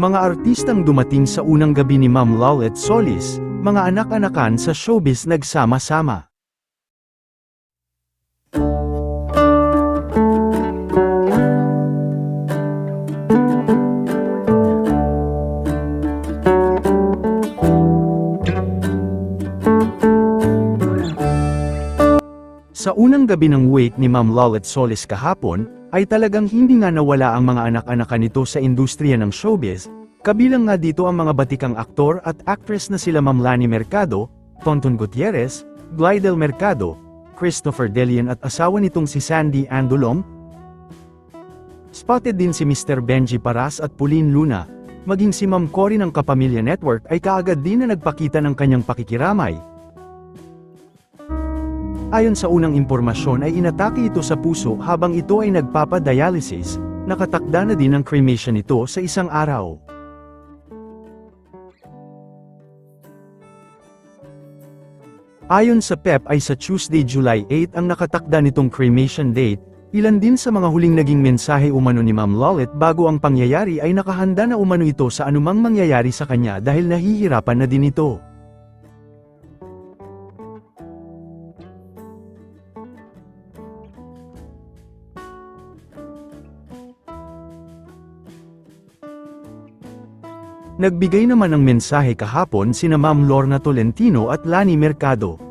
Mga artistang dumating sa unang gabi ni Ma'am Lolet Solis, mga anak-anakan sa showbiz nagsama-sama. Sa unang gabi ng wake ni Ma'am Lolet Solis kahapon, ay talagang hindi nga nawala ang mga anak-anakan nito sa industriya ng showbiz, kabilang nga dito ang mga batikang aktor at actress na sila Ma'am Lani Mercado, Tonton Gutierrez, Glidel Mercado, Christopher Delian at asawa nitong si Sandy Andulom. Spotted din si Mr. Benji Paras at Pauline Luna, maging si Ma'am Cory ng Kapamilya Network ay kaagad din na nagpakita ng kanyang pakikiramay. Ayon sa unang impormasyon ay inatake ito sa puso habang ito ay nagpapadialysis, nakatakda na din ang cremation nito sa isang araw. Ayon sa PEP ay sa Tuesday July 8 ang nakatakda nitong cremation date, ilan din sa mga huling naging mensahe umano ni Ma'am Lolet bago ang pangyayari ay nakahanda na umano ito sa anumang mangyayari sa kanya dahil nahihirapan na din ito. Nagbigay naman ng mensahe kahapon sina Ma'am Lorna Tolentino at Lani Mercado.